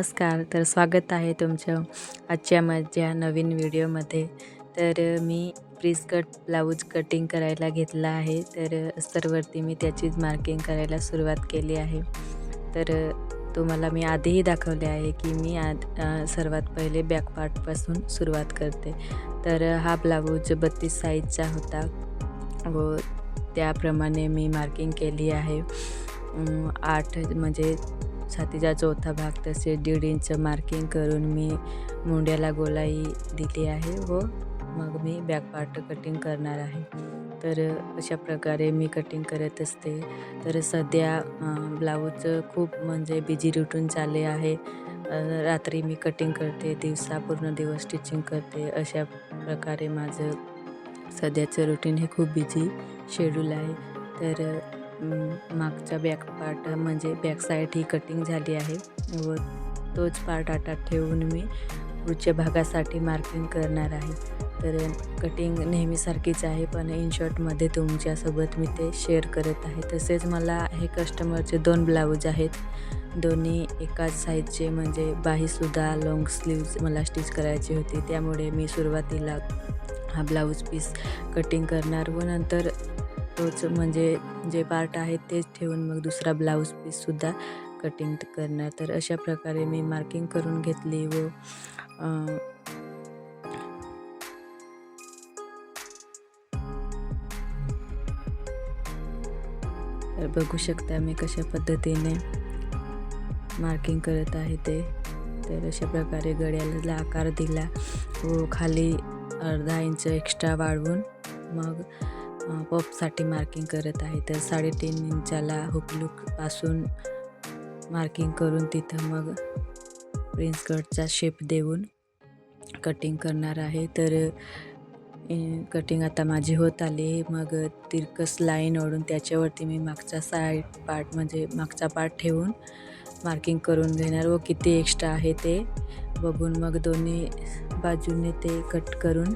नमस्कार तर स्वागत आहे तुमचं आजच्या माझ्या नवीन व्हिडिओमध्ये. तर मी प्रीस कट ब्लाऊज कटिंग करायला घेतला आहे. तर अस्तरवरती मी त्याचीच मार्किंग करायला सुरुवात केली आहे. तर तुम्हाला मी आधीही दाखवले आहे की मी आद सर्वात पहिले बॅकपार्टपासून सुरुवात करते. तर हा ब्लाऊज बत्तीस साईजचा होता व त्याप्रमाणे मी मार्किंग केली आहे. आठ म्हणजे छातीचा चौथा भाग तसेच दीड इंच मार्किंग करून मी मुंड्याला गोलाई दिली आहे. व मग मी बॅक पार्ट कटिंग करणार आहे. तर अशा प्रकारे मी कटिंग करत असते. तर सध्या ब्लाऊज खूप म्हणजे बिझी रुटून चालले आहे. रात्री मी कटिंग करते दिवसा पूर्ण दिवस स्टिचिंग करते. अशा प्रकारे माझं सध्याचं रुटीन हे खूप बिझी शेड्यूल आहे. तर मागच्या बॅक पार्ट म्हणजे बॅक साईड ही कटिंग झाली आहे. व तोच पार्ट आता ठेवून मी पुढच्या भागासाठी मार्किंग करणार आहे. तर कटिंग नेहमीसारखीच आहे पण इन शॉर्टमध्ये तुमच्यासोबत मी ते शेअर करत आहे. तसेच मला हे कस्टमरचे दोन ब्लाऊज आहेत. दोन्ही एकाच साईजचे म्हणजे बाहीसुद्धा लॉंग स्लीव्ज मला स्टिच करायची होती. त्यामुळे मी सुरुवातीला हा ब्लाऊज पीस कटिंग करणार व नंतर तोच म्हणजे जे पार्ट आहेत तेच ठेवून मग दुसरा ब्लाऊज पीससुद्धा कटिंग करणार. तर अशा प्रकारे मी मार्किंग करून घेतली व तर बघू शकता मी कशा पद्धतीने मार्किंग करत आहे ते. तर अशा प्रकारे गड्याला आकार दिला व खाली अर्धा इंच एक्स्ट्रा वाढवून मग पपसाठी मार्किंग करत आहे. तर साडेतीन इंचाला हुकलूकपासून मार्किंग करून तिथं मग प्रिन्स कटचा शेप देऊन कटिंग करणार आहे. तर कटिंग आता माझी होत आली. मग तिरकस लाईन ओढून त्याच्यावरती मी मागचा साईड पार्ट म्हणजे मागचा पार्ट ठेवून मार्किंग करून घेणार. व किती एक्स्ट्रा आहे ते बघून मग दोन्ही बाजूने ते कट करून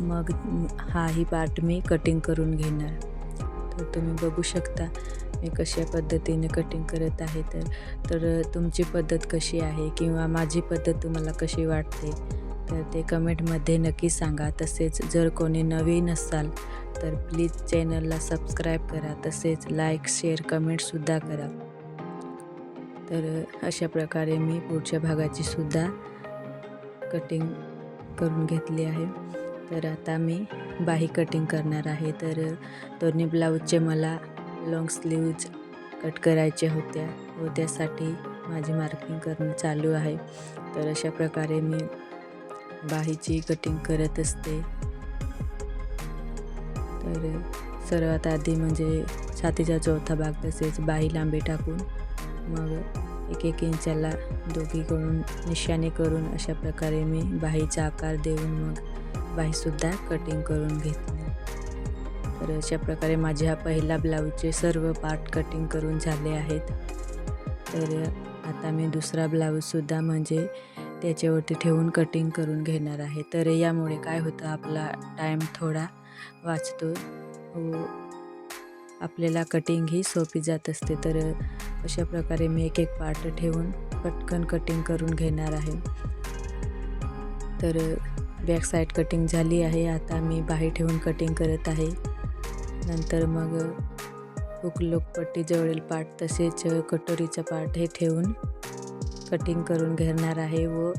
मग हाही पार्ट मी कटिंग करून घेणार. तर तुम्ही बघू शकता मी कशा पद्धतीने कटिंग करत आहे तर तर तुमची पद्धत कशी आहे किंवा माझी पद्धत तुम्हाला कशी वाटते? तर ते कमेंटमध्ये नक्की सांगा. तसेच जर कोणी नवीन असाल तर प्लीज चॅनलला सबस्क्राईब करा. तसेच लाईक शेअर कमेंटसुद्धा करा. तर अशा प्रकारे मी पुढच्या भागाची सुद्धा कटिंग करून घेतली आहे. तर आता मी बाही कटिंग करणार आहे. तर दोन्ही ब्लाऊजचे मला लाँग स्लीव्ज कट करायचे होत्या. व त्यासाठी माझी मार्किंग करणं चालू आहे. तर अशा प्रकारे मी बाहीची कटिंग करत असते. तर सर्वात आधी म्हणजे छातीचा चौथा भाग तसेच बाही लांबी टाकून मग एक एक इंचाला दोघीकडून निशाणे करून अशा प्रकारे मी बाहीचा आकार देऊन मग बाहीसुद्धा कटिंग करून घेतली तर अशा प्रकारे माझ्या पहिला ब्लाऊजचे सर्व पार्ट कटिंग करून झाले आहेत. तर आता मी दुसरा ब्लाऊजसुद्धा म्हणजे त्याच्यावरती ठेवून कटिंग करून घेणार आहे. तर यामुळे काय होतं आपला टाईम थोडा वाचतो. व आपल्याला कटिंग ही सोपी जात असते. तर अशा प्रकारे मी एक एक पार्ट ठेवून पटकन कटिंग करून घेणार आहे. तर बॅक साईड कटिंग झाली आहे. आता मी बाहेर ठेवून कटिंग करत आहे. नंतर मग हुकलोक पट्टी जवळील पार्ट तसेच कटोरीचा पार्ट हे ठेवून कटिंग करून घेणार आहे व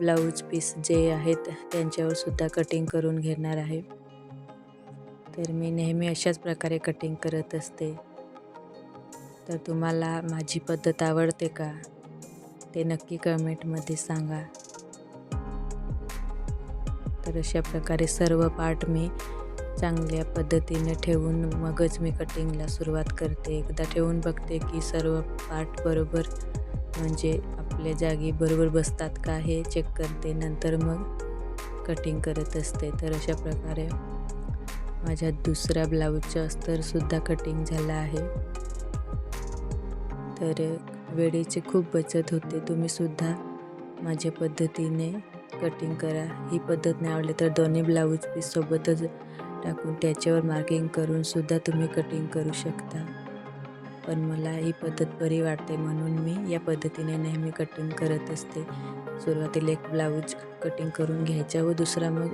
ब्लाऊज पीस जे आहेत त्यांच्यावर सुद्धा कटिंग करून घेणार आहे. तर मी नेहमी अशाच प्रकारे कटिंग करत असते. तर तुम्हाला माझी पद्धत आवडते का? ते नक्की कमेंटमध्ये सांगा. तर अशा प्रकारे सर्व पार्ट मी चांगल्या पद्धतीने ठेवून मगच मी कटिंगला सुरुवात करते. एकदा ठेवून बघते की सर्व पार्ट बरोबर म्हणजे आपल्या जागी बरोबर बसतात का हे चेक करते. नंतर मग कटिंग करत असते. तर अशा प्रकारे माझ्या दुसऱ्या ब्लाऊजचं अस्तरसुद्धा कटिंग झालं आहे. तर वेळेची खूप बचत होते. तुम्हीसुद्धा माझ्या पद्धतीने कटिंग करा. ही पद्धत नाही आवडली तर दोन्ही ब्लाऊज पीससोबतच टाकून त्याच्यावर मार्किंग करून सुद्धा तुम्ही कटिंग करू शकता. पण मला ही पद्धत बरी वाटते म्हणून मी या पद्धतीने नेहमी कटिंग करत असते. सुरुवातीला एक ब्लाऊज कटिंग करून घ्यायचा व दुसरा मग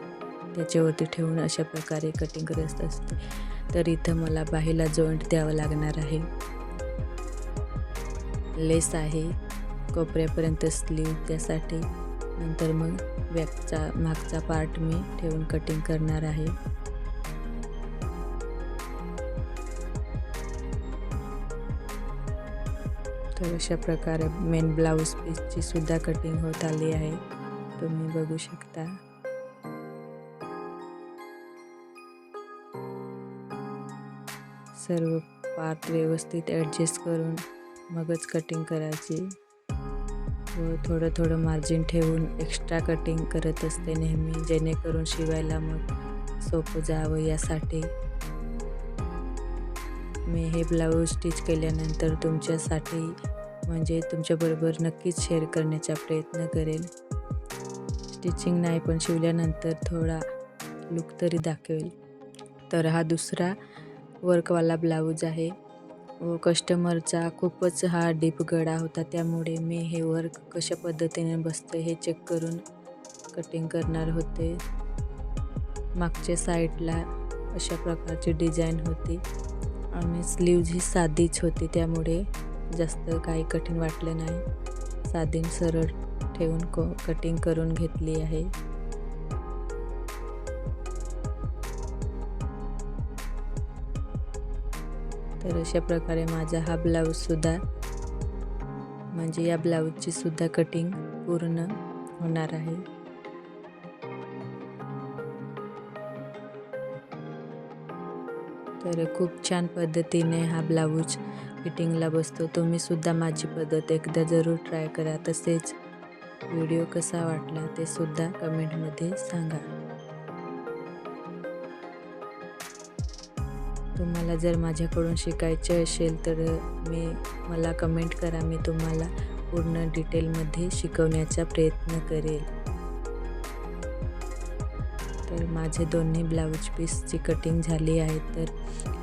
त्याच्यावरती ठेवून अशा प्रकारे कटिंग करत असते. तर इथं मला बाहीला जॉईंट द्यावं लागणार आहे. लेस आहे. कोपऱ्यापर्यंत स्लीव त्यासाठी नंतर मग बॅकचा मागचा पार्ट मी ठेवून कटिंग करणार आहे. तर अशा प्रकारे मेन ब्लाऊज पीसची सुद्धा कटिंग होत आली आहे. तुम्ही बघू शकता. सर्व पार्ट व्यवस्थित ॲडजस्ट करून मगच कटिंग करायची. व थोडं थोडं मार्जिन ठेवून एक्स्ट्रा कटिंग करत असते नेहमी जेणेकरून शिवायला मग सोपं जावं यासाठी. मी हे ब्लाऊज स्टिच केल्यानंतर तुमच्यासाठी म्हणजे तुमच्याबरोबर नक्कीच शेअर करण्याचा प्रयत्न करेल. स्टिचिंग नाही पण शिवल्यानंतर थोडा लुक तरी दाखवेल. तर हा दुसरा वर्कवाला ब्लाऊज आहे. कस्टमरचा खूपच हा डीपगडा होता. त्यामुळे मी हे वर्क कशा पद्धतीने बसतं हे चेक करून कटिंग करणार होते. मागच्या साईडला अशा प्रकारची डिझाईन होती. आणि स्लीव्ज ही साधीच होती त्यामुळे जास्त काही कठीण वाटलं नाही. साधी सरळ ठेवून को कटिंग करून घेतली आहे. तर अशा प्रकारे माझा हा ब्लाऊजसुद्धा म्हणजे या ब्लाऊजची सुद्धा कटिंग पूर्ण होणार आहे. तर खूप छान पद्धतीने हा ब्लाऊज फिटिंगला बसतो. तुम्हीसुद्धा माझी पद्धत एकदा जरूर ट्राय करा. तसेच व्हिडिओ कसा वाटला ते सुद्धा कमेंटमध्ये सांगा. तुम्हाला जर माझ्याकडून शिकायचे असेल तर मी मला कमेंट करा. मी तुम्हाला पूर्ण डिटेलमध्ये शिकवण्याचा प्रयत्न करेल. तर माझे दोन्ही ब्लाऊज पीसची कटिंग झाली आहे तर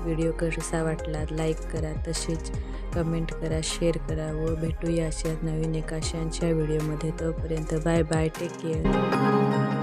व्हिडिओ कसा वाटला? लाईक करा तसेच कमेंट करा शेअर करा व भेटूया अशा नवीन एका अशांच्या व्हिडिओमध्ये तोपर्यंत बाय बाय टेक केअर